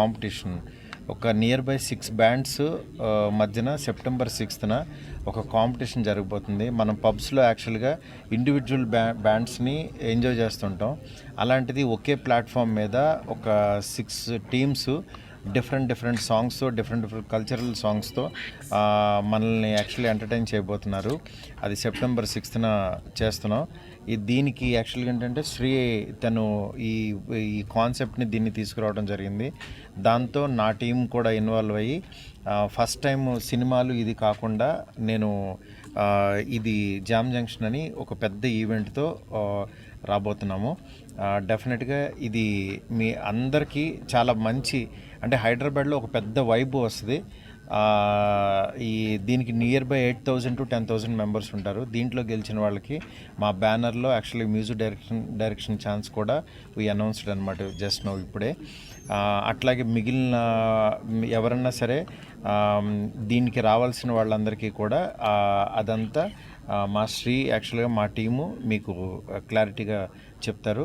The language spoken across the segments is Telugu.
కాంపిటీషన్. ఒక నియర్ బై సిక్స్ బ్యాండ్స్ మధ్యన సెప్టెంబర్ సిక్స్త్న ఒక కాంపిటీషన్ జరగబోతుంది. మనం పబ్స్లో యాక్చువల్గా ఇండివిజువల్ బ్యా బ్యాండ్స్ని ఎంజాయ్ చేస్తుంటాం. అలాంటిది ఒకే ప్లాట్ఫామ్ మీద ఒక six teams different different songs different different cultural సాంగ్స్తో మనల్ని యాక్చువల్లీ ఎంటర్టైన్ చేయబోతున్నారు. అది సెప్టెంబర్ సిక్స్త్న చేస్తున్నాం. ఈ దీనికి యాక్చువల్గా ఏంటంటే శ్రీ తను ఈ ఈ కాన్సెప్ట్ని దీన్ని తీసుకురావడం జరిగింది. దాంతో నా టీం కూడా ఇన్వాల్వ్ అయ్యి ఫస్ట్ టైం సినిమాలు ఇది కాకుండా నేను ఇది జామ్ జంక్షన్ అని ఒక పెద్ద ఈవెంట్తో రాబోతున్నాము. డెఫినెట్గా ఇది మీ అందరికీ చాలా మంచి అంటే హైదరాబాద్లో ఒక పెద్ద వైబ్ వస్తుంది. ఈ దీనికి nearby eight thousand to ten thousand members ఉంటారు. దీంట్లో గెలిచిన వాళ్ళకి మా బ్యానర్లో actually music direction direction chance కూడా వీ అనౌన్స్డ్ అనమాట జస్ట్ నో ఇప్పుడే. అట్లాగే మిగిలిన ఎవరన్నా సరే దీనికి రావాల్సిన వాళ్ళందరికీ కూడా అదంతా మా శ్రీ యాక్చువల్గా మా టీము మీకు క్లారిటీగా చెప్తారు.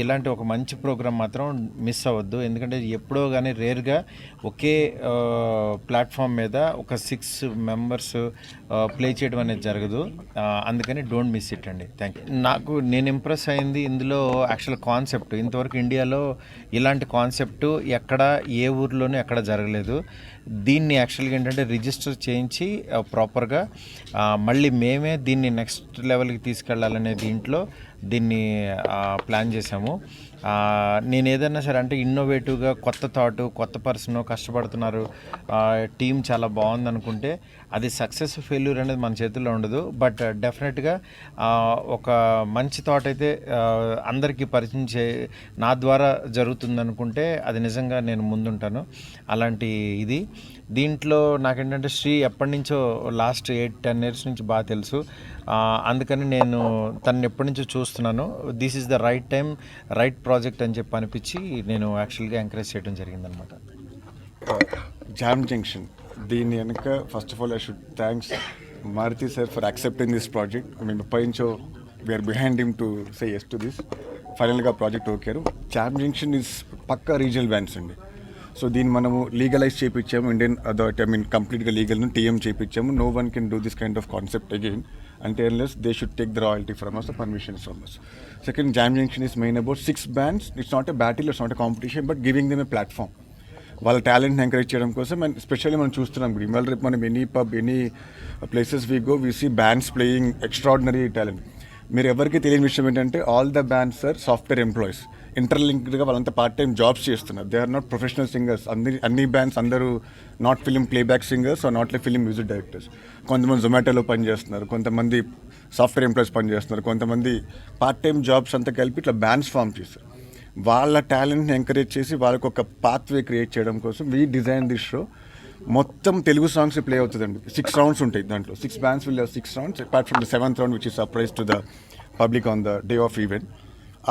ఇలాంటి ఒక మంచి ప్రోగ్రామ్ మాత్రం మిస్ అవ్వద్దు. ఎందుకంటే ఎప్పుడో కానీ రేర్గా ఒకే ప్లాట్ఫామ్ మీద ఒక సిక్స్ మెంబర్స్ ప్లే చేయడం అనేది జరగదు. అందుకని డోంట్ మిస్ ఇట్ అండి. Thank you. నాకు నేను ఇంప్రెస్ అయింది ఇందులో యాక్చువల్ కాన్సెప్ట్. ఇంతవరకు ఇండియాలో ఇలాంటి కాన్సెప్ట్ ఎక్కడ ఏ ఊర్లోనూ ఎక్కడ జరగలేదు. దీన్ని యాక్చువల్గా ఏంటంటే రిజిస్టర్ చేయించి ప్రాపర్గా మళ్ళీ మేమే దీన్ని నెక్స్ట్ లెవెల్కి తీసుకెళ్ళాలనే దీంట్లో దీన్ని ప్లాన్ చేసాము నేను ఏదైనా సరే అంటే ఇన్నోవేటివ్గా కొత్త థాట్ కొత్త పర్సన్ కష్టపడుతున్నారు. టీం చాలా బాగుంది అనుకుంటే అది సక్సెస్ ఫెయిల్యూర్ అనేది మన చేతుల్లో ఉండదు. బట్ డెఫినెట్గా ఒక మంచి థాట్ అయితే అందరికీ పరిచయం చే నా ద్వారా జరుగుతుంది అనుకుంటే అది నిజంగా నేను ముందుంటాను. అలాంటి ఇది. దీంట్లో నాకేంటంటే శ్రీ ఎప్పటి నుంచో లాస్ట్ ఎయిట్ టెన్ ఇయర్స్ నుంచి బాగా తెలుసు. అందుకని నేను తను ఎప్పటి నుంచో చూస్తున్నాను. This is the right time right project అని చెప్పి అనిపించి నేను యాక్చువల్గా ఎంకరేజ్ చేయడం జరిగిందనమాట జామ్ జంక్షన్ దీని వెనుక first of all I should thanks Maruthi sir for accepting this project మేము ఎప్పటి నుంచో we are behind him to say yes to this ఫైనల్గా ప్రాజెక్ట్ ఓకేరు జామ్ జంక్షన్ ఇస్ పక్కా రీజనల్ బ్యాండ్స్ అండి. సో దీన్ని మనము లీగలైజ్ చేయించాము ఇండియన్ అథారిటీ ఐ మీన్ కంప్లీట్గా లీగల్ టీఎం చేయించాము no one can do this kind of concept again అంటే unless they should take the royalty from us the permissions from us second jam junction is main about six bands it's not a battle it's not a competition but giving them a platform వాళ్ళ టాలెంట్ని ఎంకరేజ్ చేయడం కోసం అండ్ స్పెషల్లీ మనం చూస్తున్నాం. ఇప్పుడు ఇవాళ రేపు మనం any pub any places we go we see bands playing extraordinary talent మీరు ఎవరికి తెలియని విషయం ఏంటంటే all the bands are software employees ఇంటర్లింక్డ్గా వాళ్ళంతా పార్ట్ టైం జాబ్స్ చేస్తున్నారు. They are not professional singers అన్ని అన్ని బ్యాండ్స్ అందరూ not film playback singers are not film music directors కొంతమంది జొమాటోలో పనిచేస్తున్నారు. కొంతమంది సాఫ్ట్వేర్ ఎంప్లాయీస్ పనిచేస్తున్నారు. కొంతమంది పార్ట్ టైం జాబ్స్ అంతా కలిపి ఇట్లా బ్యాండ్స్ ఫామ్ చేస్తారు వాళ్ళ టాలెంట్ని ఎంకరేజ్ చేసి వాళ్ళకి ఒక పాత్వే క్రియేట్ చేయడం కోసం వీ డిజైన్ దిస్ షో మొత్తం తెలుగు సాంగ్స్ ప్లే అవుతుందండి. సిక్స్ రౌండ్స్ ఉంటాయి దాంట్లో. Six bands will six rounds apart from the seventh round which is surprise to the public on the day of event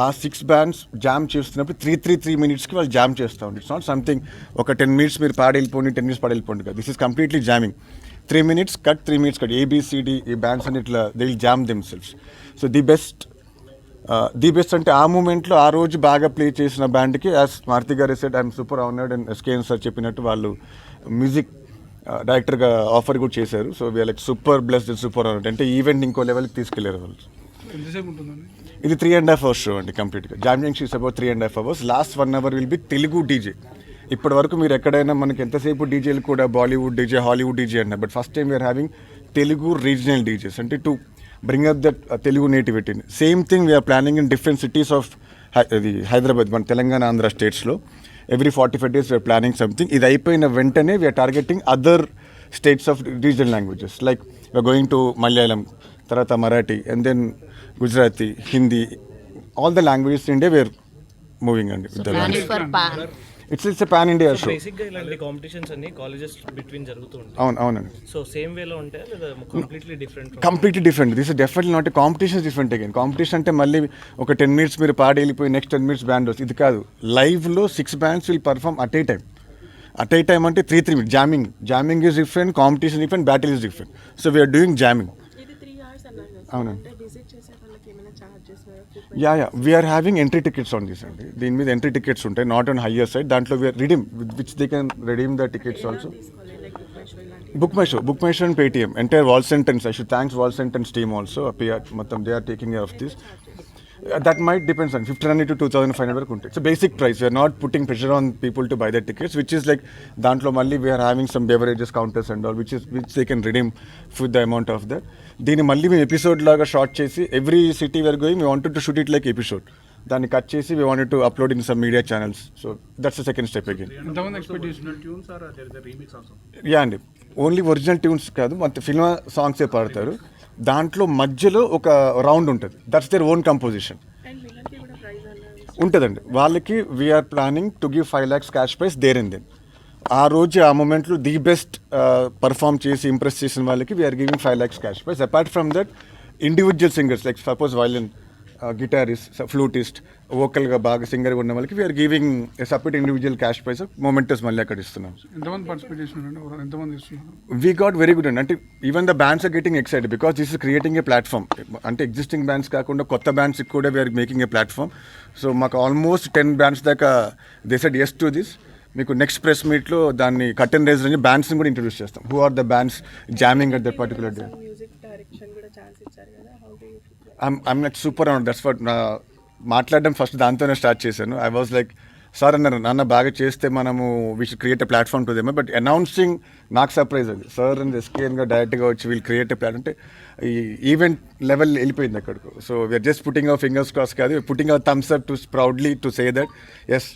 ఆ సిక్స్ బ్యాండ్స్ జామ్ చేస్తున్నప్పుడు త్రీ త్రీ త్రీ మినిట్స్కి వాళ్ళు జామ్ చేస్తూ ఉంటారు ఇట్స్ నాట్ సంథింగ్ ఒక టెన్ మినిట్స్ మీరు పాడి వెళ్ళిపోండి టెన్ మినిట్స్ పాడి వెళ్ళిపోండి కదా this is completely jamming three minutes cut three minutes cut A B C D ఈ బ్యాండ్స్ అని ఇట్లా they will jam themselves so the best the best అంటే ఆ మూమెంట్లో ఆ రోజు బాగా ప్లే చేసిన బ్యాండ్కి యాజ్ మారుతి గారు said I am super honoured and SKN sir చెప్పినట్టు వాళ్ళు మ్యూజిక్ డైరెక్టర్గా ఆఫర్ కూడా చేశారు. So we are like super blessed super honoured అంటే ఈవెంట్ ఇంకో లెవెల్కి తీసుకెళ్ళారు వాళ్ళు. ఇది three and half hours show అండి కంప్లీట్గా jam junction is about three and half hours last one hour will be Telugu DJ ఇప్పటి వరకు మీరు ఎక్కడైనా మనకి ఎంతసేపు డీజేలు కూడా బాలీవుడ్ డీజే హాలీవుడ్ డీజే అన్నారు. But first time we are having Telugu regional DJs అంటే to bring up that Telugu నేటివిటీని same thing we are planning in different cities of ఇది హైదరాబాద్ మన తెలంగాణ ఆంధ్ర స్టేట్స్లో every forty five days we are planning something ఇది అయిపోయిన వెంటనే we are targeting other states of regional languages like we are going to Malayalam తర్వాత Marathi and then Gujarati Hindi all the languages India we're moving అండి. It's it's pan India show బేసిక్గా ఇలాంటి కాంపిటీషన్స్ అన్ని కాలేజెస్ బిట్వీన్ జరుగుతూ ఉంటాయి. అవును అవునండి. సో సేమ్ వేలో ఉంటాయా లేదా completely different completely different this is definitely not competition different again competition అంటే మళ్ళీ ఒక టెన్ మినిట్స్ మీరు పాడి వెళ్ళిపోయి నెక్స్ట్ టెన్ మినిట్స్ బ్యాండ్ వస్తుంది. ఇది కాదు. లైవ్లో six bands will perform at a time at a time అంటే three three minutes jamming jamming is different competition different battle is different so we are doing jamming ఇది త్రీ అవర్స్ అన్నారు కదా అవునండి. Yeah yeah. We are having entry tickets on this అండి. దీని మీద ఎంట్రీ టికెట్స్ ఉంటాయి నాట్ ఆన్ హయ్యర్ సైడ్ దాంట్లో we are redeem which they can redeem the tickets also book my show book my show and Paytm entire whole sentence I should thanks whole sentence team also PR మొత్తం they are taking care of this that might depends and fifteen hundred to two thousand five hundred వరకు ఉంటాయి. So basic price we're not putting pressure on people to buy the tickets which is like దాంట్లో మళ్ళీ we're having some beverages counters and all which is which they can redeem food the amount of that దీన్ని మళ్ళీ మేము ఎపిసోడ్ లాగా షార్ట్ చేసి every city where going we wanted to shoot it like episode దాన్ని కట్ చేసి we wanted to upload in some media channels so that's the second step again? Yeah అండి. ఓన్లీ ఒరిజినల్ ట్యూన్స్ కాదు మొత్తం ఫిల్మ్ సాంగ్సే పాడతారు. దాంట్లో మధ్యలో ఒక రౌండ్ ఉంటుంది. దట్స్ దేర్ ఓన్ కంపోజిషన్ ఉంటుందండి. వాళ్ళకి we're planning to give five lakhs cash prize there and then ఆ రోజు ఆ మూమెంట్లో ది బెస్ట్ పర్ఫామ్ చేసి ఇంప్రెస్ చేసిన వాళ్ళకి we're giving five lakhs cash prize apart from that individual singers like suppose violin guitarist flutist వోకల్గా బాగా సింగర్గా ఉన్న వాళ్ళకి we're giving separate individual cash prize mementos మళ్ళీ అక్కడ ఇస్తున్నాం. వీ గాట్ వెరీ గుడ్ అండి అంటే even the bands are getting excited because this is creating a platform అంటే ఎగ్జిస్టింగ్ బ్యాండ్స్ కాకుండా కొత్త బ్యాండ్స్కి కూడా we're making a platform so మాకు ఆల్మోస్ట్ టెన్ బ్యాండ్స్ దాకా they said yes to this మీకు నెక్స్ట్ ప్రెస్ మీట్లో దాన్ని కట్ అండ్ రేజ్ నుంచి బ్యాండ్స్ని కూడా ఇంట్రొడ్యూస్ చేస్తాం. Who are the bands jamming at that particular day music direction కూడా ఛాన్స్ ఇచ్చారు కదా how do you aim like super out that's what నా మాట్లాడడం ఫస్ట్ దాంతోనే స్టార్ట్ చేశాను. ఐ వాజ్ లైక్ సార్ అన్నారు నాన్న బాగా చేస్తే మనము we should create a platform to దేమో but announcing నాకు సర్ప్రైజ్ అది. సార్ అండ్ ఎస్కేఎన్గా డైరెక్ట్గా వచ్చి వీళ్ళు క్రియేట్ ఎ ప్లాట్ అంటే ఈ ఈవెంట్ లెవెల్ వెళ్ళిపోయింది అక్కడికి. So we're just putting our fingers cross కాదు. Putting our thumbs up to proudly to say that yes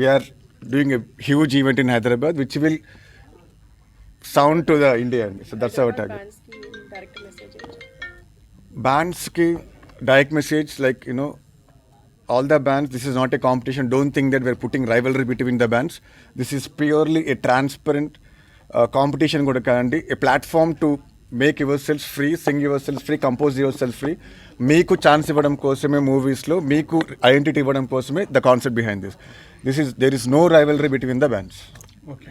we're doing a huge event in Hyderabad which will sound to the India అండి so that's our target బ్యాండ్స్కి direct message like you know all the bands this is not a competition don't think that we're putting rivalry between the bands this is purely a transparent competition కూడా కాదండి a platform to make your selves free sing your selves free compose your self free మీకు ఛాన్స్ ఇవ్వడం కోసమే మూవీస్లో మీకు ఐడెంటిటీ ఇవ్వడం కోసమే the concept behind this this is there is no rival rivalry between the bands okay